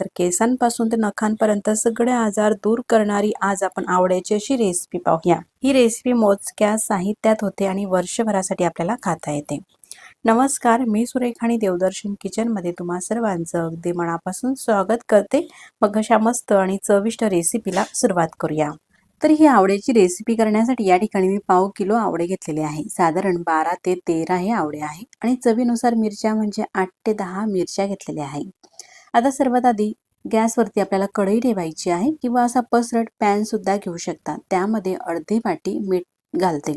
तर केसांपासून ते नखांपर्यंत सगळे आजार दूर करणारी आज आपण आवड्याची अशी रेसिपी पाहूया. ही रेसिपी मोजक्या साहित्यात होते आणि वर्षभरासाठी आपल्याला खाता येते. नमस्कार मी सुरेखाणी देवदर्शन किचनमध्ये तुम्हा सर्वांचं अगदी मनापासून स्वागत करते. मग अशा मस्त आणि चविष्ट रेसिपीला सुरुवात करूया. तर ही आवड्याची रेसिपी करण्यासाठी या ठिकाणी मी पाव किलो आवडे घेतलेले आहे. साधारण बारा ते तेरा हे आवडे आहे आणि चवीनुसार मिरच्या म्हणजे आठ ते दहा मिरच्या घेतलेल्या आहे. आता सर्वात आधी गॅसवरती आपल्याला कढई ठेवायची आहे किंवा असा पसरट पॅनसुद्धा घेऊ शकता. त्यामध्ये अर्धे वाटी मीठ घालते.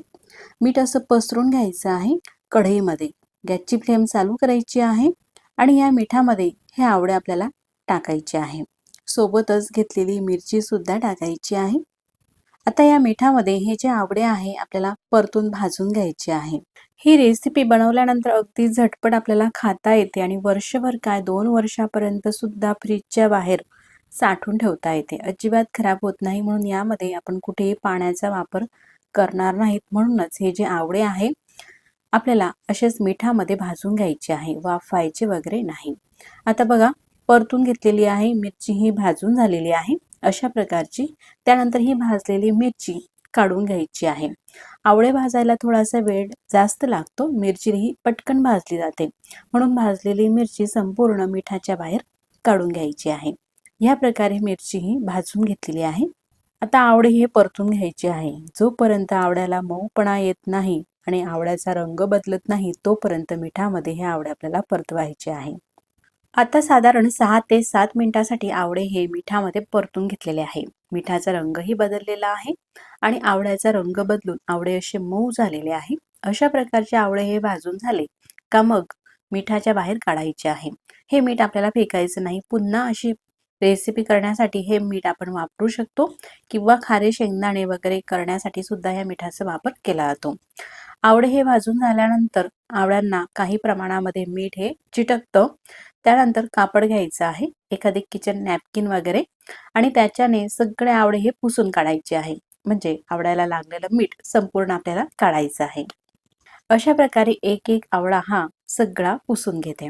मीठ असं पसरून घ्यायचं आहे कढईमध्ये. गॅसची फ्लेम चालू करायची आहे आणि या मिठामध्ये हे आवडे आपल्याला टाकायचे आहे. सोबतच घेतलेली मिरची सुद्धा टाकायची आहे. आता या मिठामध्ये हे जे आवडे आहे आपल्याला परतून भाजून घ्यायचे आहे. ही रेसिपी बनवल्यानंतर अगदी झटपट आपल्याला खाता येते आणि वर्षभर काय दोन वर्षापर्यंत सुद्धा फ्रीजच्या बाहेर साठवून ठेवता येते. अजिबात खराब होत नाही म्हणून यामध्ये आपण कुठेही पाण्याचा वापर करणार नाहीत. म्हणूनच हे जे आवडे आहे आपल्याला असेच मिठामध्ये भाजून घ्यायचे आहे. वाफायचे वगैरे नाही. आता बघा परतून घेतलेली आहे. मिरची ही भाजून झालेली आहे. अशा प्रकारची. त्यानंतर ही भाजलेली मिरची काढून घ्यायची आहे. आवळे भाजायला थोडासा वेळ जास्त लागतो. मिरची ही पटकन भाजली जाते. म्हणून भाजलेली मिरची संपूर्ण मिठाच्या बाहेर काढून घ्यायची आहे. या प्रकारे मिरची ही भाजून घेतलेली आहे. आता आवडे हे परतून घ्यायचे आहे. जोपर्यंत आवड्याला मऊपणा येत नाही आणि आवड्याचा रंग बदलत नाही तोपर्यंत मिठामध्ये हे आवडे आपल्याला परतवायचे आहे. आता साधारण सहा ते सात मिनिटासाठी आवडे हे मिठामध्ये परतून घेतलेले आहे. मिठाचा रंगही बदललेला आहे आणि आवड्याचा रंग बदलून आवडे असे मऊ झालेले आहे. अशा प्रकारचे आवडे हे भाजून झाले का मग मिठाच्या बाहेर काढायचे आहे. हे मीठ आपल्याला फेकायचं नाही. पुन्हा अशी रेसिपी करण्यासाठी हे मीठ आपण वापरू शकतो किंवा खारे शेंगदाणे वगैरे करण्यासाठी सुद्धा या मिठाचा वापर केला जातो. आवडे हे भाजून झाल्यानंतर आवळ्यांना काही प्रमाणामध्ये मीठ हे चिटकतं. त्यानंतर कापड घ्यायचं आहे एखादे किचन नॅपकिन वगैरे आणि त्याच्याने सगळे आवडे हे पुसून काढायचे आहे. म्हणजे आवड्याला लागलेलं मीठ संपूर्ण आपल्याला काढायचं आहे. अशा प्रकारे एक एक आवळा हा सगळा पुसून घेते.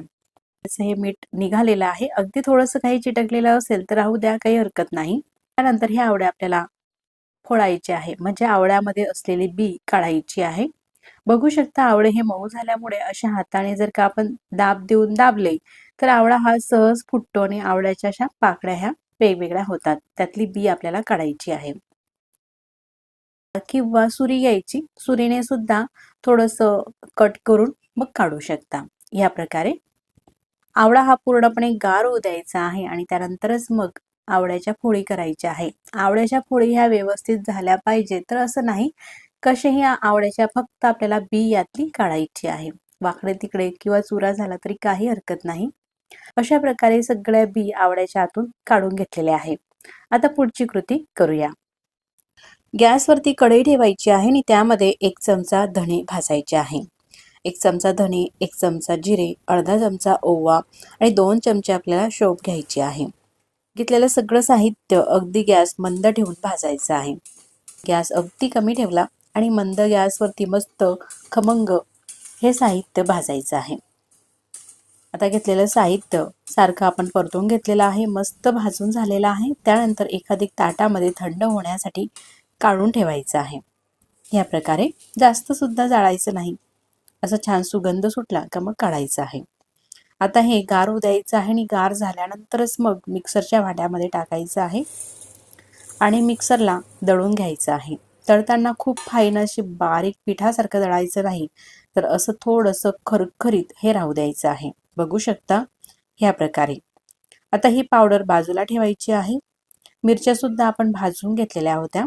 हे मीठ निघालेलं आहे अगदी थोडंसं काही चिटकलेलं असेल तर राहू द्या काही हरकत नाही. त्यानंतर हे आवडे आपल्याला फोडायचे आहे. म्हणजे आवळ्यामध्ये असलेली बी काढायची आहे. बघू शकता आवळे हे मऊ झाल्यामुळे अशा हाताने जर का आपण दाब देऊन दाबले तर आवळा हा सहज फुटतो आणि आवळ्याच्या अशा पाकळ्या ह्या वेगवेगळ्या होतात. त्यातली बी आपल्याला काढायची आहे. किंवा सुरी घ्यायची. सुरीने सुद्धा थोडस कट करून मग काढू शकता. या प्रकारे आवळा हा पूर्णपणे गार होऊ द्यायचा आहे आणि त्यानंतरच मग आवळ्याच्या फोळी करायच्या आहे. आवळ्याच्या फोळी ह्या व्यवस्थित झाल्या पाहिजे तर असं नाही. कसेही आवळ्याच्या फक्त आपल्याला बी यातली काढायची आहे. वाकडे तिकडे किंवा चुरा झाला तरी काही हरकत नाही. अशा प्रकारे सगळ्या बी आवड्याच्या आतून काढून घेतलेल्या आहे. आता पुढची कृती करूया. गॅसवरती कढई ठेवायची आहे आणि त्यामध्ये एक चमचा धणे भाजायचे आहे. एक चमचा धणे एक चमचा जिरे अर्धा चमचा ओवा आणि दोन चमचे आपल्याला शोप घ्यायचे आहे. घेतलेलं सगळं साहित्य अगदी गॅस मंद ठेवून भाजायचं आहे. गॅस अगदी कमी ठेवला आणि मंद गॅसवरती मस्त खमंग हे साहित्य भाजायचं आहे. आता घेतलेलं साहित्य सारखं आपण परतून घेतलेलं आहे मस्त भाजून झालेलं आहे. त्यानंतर एखादी ताटामध्ये थंड होण्यासाठी काढून ठेवायचं आहे. या प्रकारे जास्त सुद्धा जाळायचं नाही. असं छान सुगंध सुटला का मग काढायचं आहे. आता हे गार द्यायचं आहे आणि गार झाल्यानंतरच मग मिक्सरच्या भांड्यामध्ये टाकायचं आहे आणि मिक्सरला दळून घ्यायचं आहे. तळताना खूप फाईन अशी बारीक पिठासारखं दळायचं नाही तर असं थोडंसं खरखरीत हे राहू द्यायचं आहे. बघू शकता ह्या प्रकारे. आता ही पावडर बाजूला ठेवायची आहे. मिरच्या सुद्धा आपण भाजून घेतलेल्या होत्या.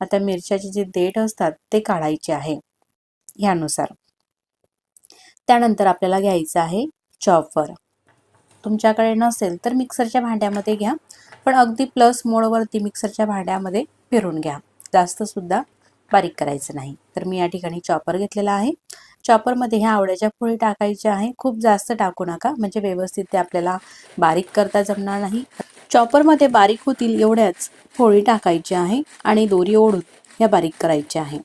आता मिरच्याचे जे देठ असतात ते काढायचे आहे ह्यानुसार. त्यानंतर आपल्याला घ्यायचं आहे चॉपर तुमच्याकडे नसेल तर मिक्सरच्या भांड्यामध्ये घ्या पण अगदी प्लस मोडवरती मिक्सरच्या भांड्यामध्ये फिरून घ्या. जास्त सुद्धा बारीक करायचं नाही. तर मी या ठिकाणी चॉपर घेतलेला आहे. चॉपरमध्ये ह्या आवड्याच्या फोळी टाकायच्या आहे. खूप जास्त टाकू नका. म्हणजे व्यवस्थित ते आपल्याला बारीक करता जमणार नाही. चॉपरमध्ये बारीक होतील एवढ्याच फोळी टाकायची आहे आणि दोरी ओढून ह्या बारीक करायच्या आहे.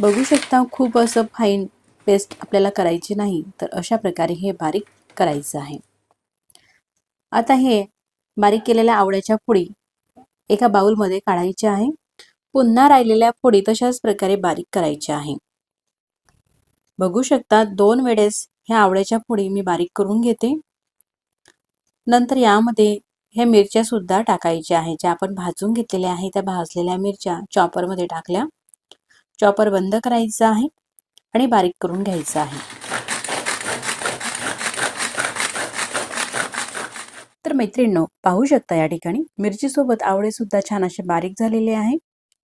बघू शकता खूप असं फाईन पेस्ट आपल्याला करायची नाही तर अशा प्रकारे हे बारीक करायचं आहे. आता हे बारीक केलेल्या आवड्याच्या फोडी एका बाउलमध्ये काढायच्या आहे. पुन्हा राहिलेल्या फोडी तशाच प्रकारे बारीक करायच्या आहे. बघू शकता दोन वेळेस ह्या आवळ्याच्या पुढे मी बारीक करून घेते. नंतर यामध्ये ह्या मिरच्या सुद्धा टाकायच्या आहे ज्या आपण भाजून घेतलेल्या आहे त्या भाजलेल्या मिरच्या चॉपरमध्ये टाकल्या. चॉपर बंद करायचं आहे आणि बारीक करून घ्यायचं आहे. तर मैत्रिणींनो पाहू शकता या ठिकाणी मिरची सोबत आवळे सुद्धा छान असे बारीक झालेले आहे.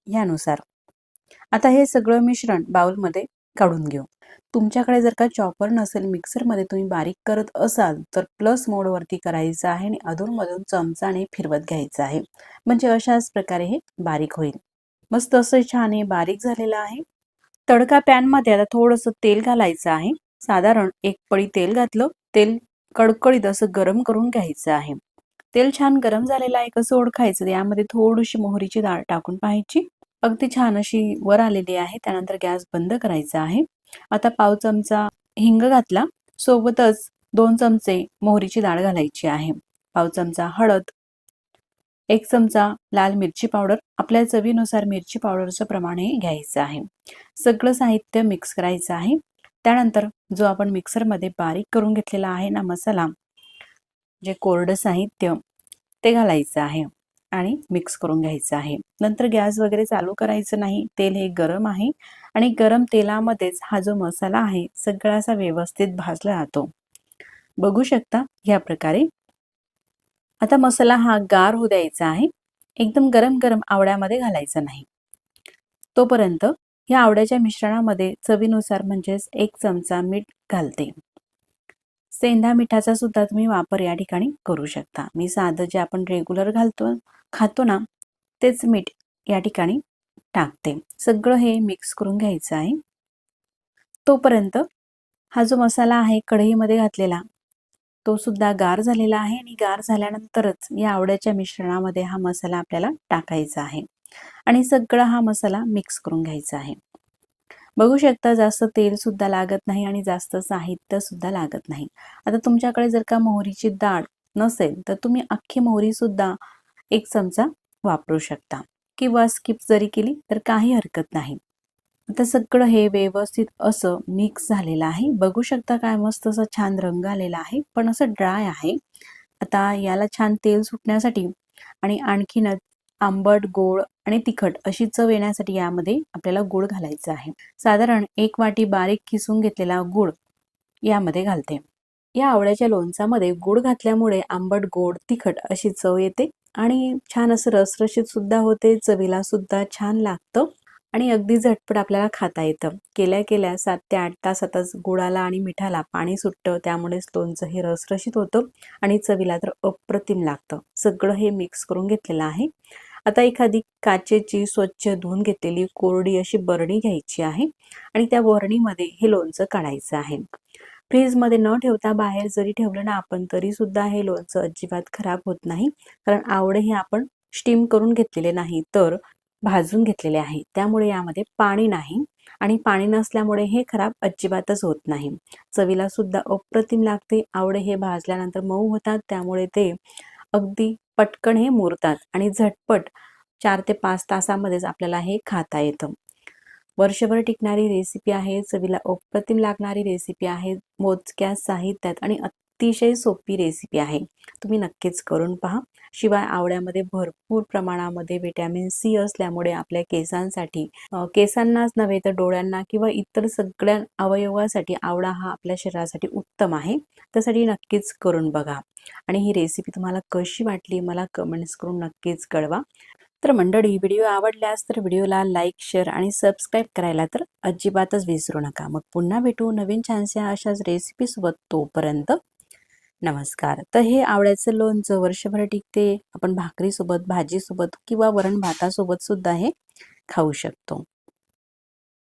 यानुसार. आता हे सगळं मिश्रण बाउलमध्ये काढून घेऊ. तुमच्याकडे जर का चॉपर नसेल मिक्सरमध्ये तुम्ही बारीक करत असाल तर प्लस मोडवरती करायचं आहे आणि अधूनमधून चमचाने फिरवत घ्यायचं आहे. म्हणजे अशाच प्रकारे हे बारीक होईल. मस्त असं छान हे बारीक झालेलं आहे. तडका पॅनमध्ये आता थोडंसं तेल घालायचं आहे. साधारण एक पळी तेल घातलं तेल कडकडीत असं गरम करून घ्यायचं आहे. तेल छान गरम झालेलं आहे कसं ओळखायचं यामध्ये थोडीशी मोहरीची डाळ टाकून पाहायची. अगदी छान अशी वर आलेली आहे. त्यानंतर गॅस बंद करायचा आहे. आता पाव चमचा हिंग घातला. सोबतच दोन चमचे मोहरीची डाळ घालायची आहे. पाव चमचा हळद एक चमचा लाल मिरची पावडर. आपल्या चवीनुसार मिरची पावडरचं प्रमाण हे घ्यायचं आहे. सगळं साहित्य मिक्स करायचं आहे. त्यानंतर जो आपण मिक्सरमध्ये बारीक करून घेतलेला आहे ना मसाला जे कोरडं साहित्य ते घालायचं आहे. आणि मिक्स करून घ्यायचं आहे. नंतर गॅस वगैरे चालू करायचं नाही. तेल हे गरम आहे आणि गरम तेलामध्येच हा जो मसाला आहे सगळा असा व्यवस्थित भाजला जातो. बघू शकता ह्या प्रकारे. आता मसाला हा गार होऊ द्यायचा आहे. एकदम गरम गरम आवड्यामध्ये घालायचा नाही. तोपर्यंत या आवड्याच्या मिश्रणामध्ये चवीनुसार म्हणजेच एक चमचा मीठ घालते. सेंधा मिठाचा सुद्धा तुम्ही वापर या ठिकाणी करू शकता. मी साधं जे आपण रेग्युलर घालतो खातो ना तेच मीठ या ठिकाणी टाकते. सगळं हे मिक्स करून घ्यायचं आहे. तोपर्यंत हा जो मसाला आहे कढईमध्ये घातलेला तो सुद्धा गार झालेला आहे आणि गार झाल्यानंतरच या आवड्याच्या मिश्रणामध्ये हा मसाला आपल्याला टाकायचा आहे. आणि सगळा हा मसाला मिक्स करून घ्यायचा आहे. बघू शकता जास्त तेल सुद्धा लागत नाही आणि जास्त साहित्य सुद्धा लागत नाही. आता तुमच्याकडे जर का मोहरीची डाळ नसेल तर तुम्ही अख्खी मोहरी सुद्धा एक चमचा वापरू शकता. किंवा स्किप जरी केली तर काही हरकत नाही. आता सगळं हे व्यवस्थित असं मिक्स झालेलं आहे. बघू शकता काय मस्त असं छान रंग आलेला आहे पण असं ड्राय आहे. आता याला छान तेल सुटण्यासाठी आणि आणखीनच आंबट गोड आणि तिखट अशी चव येण्यासाठी यामध्ये आपल्याला गुळ घालायचं आहे. साधारण एक वाटी बारीक किसून घेतलेला गुळ यामध्ये घालते. या आवळ्याच्या लोणचामध्ये गुळ घातल्यामुळे आंबट गोड तिखट अशी चव येते आणि छान असं रसरशीत सुद्धा होते चवीला सुद्धा छान लागतं आणि अगदी झटपट आपल्याला खाता येतं. केल्या केल्या सात ते आठ तासातच गुळाला आणि मिठाला पाणी सुटतं त्यामुळेच लोणचं हे रसरशीत होतं आणि चवीला तर अप्रतिम लागतं. सगळं हे मिक्स करून घेतलेलं आहे. आता एखादी काचेची स्वच्छ धुवून घेतलेली कोरडी अशी बरणी घ्यायची आहे आणि त्या बरणीमध्ये हे लोणचं काढायचं आहे. फ्रीजमध्ये न ठेवता बाहेर जरी ठेवलं ना आपण तरी सुद्धा हे लोणचं अजिबात खराब होत नाही. कारण आवडे हे आपण स्टीम करून घेतलेले नाही तर भाजून घेतलेले आहे. त्यामुळे यामध्ये पाणी नाही आणि पाणी नसल्यामुळे हे खराब अजिबातच होत नाही. चवीला सुद्धा अप्रतिम लागते. आवडे हे भाजल्यानंतर मऊ होतात त्यामुळे ते अगदी पटकन हे मुरतात आणि झटपट चार ते पाच तासामध्येच आपल्याला हे खाता येतं. वर्षभर टिकणारी रेसिपी आहे चवीला अप्रतिम लागणारी रेसिपी आहे मोजक्या साहित्यात आणि अतिशय सोपी रेसिपी आहे. तुम्ही नक्कीच करून पहा. शिवाय आवड्यामध्ये भरपूर प्रमाणामध्ये व्हिटॅमिन सी असल्यामुळे आपल्या केसांसाठी केसांनाच नव्हे तर डोळ्यांना किंवा इतर सगळ्या अवयवासाठी आवडा हा आपल्या शरीरासाठी उत्तम आहे. त्यासाठी नक्कीच करून बघा. आणि ही रेसिपी तुम्हाला कशी वाटली मला कमेंट्स करून नक्कीच कळवा. तर मंडळी व्हिडिओ आवडल्यास तर व्हिडिओला लाईक शेअर आणि सबस्क्राईब करायला तर अजिबातच विसरू नका. मग पुन्हा भेटू नवीन छानशा अशाच रेसिपीसोबत तोपर्यंत. नमस्कार. तर हे आवळ्याचं लोणचं वर्षभर टिकते. आपण भाकरीसोबत भाजीसोबत किंवा वरण भातासोबत सुद्धा हे खाऊ शकतो.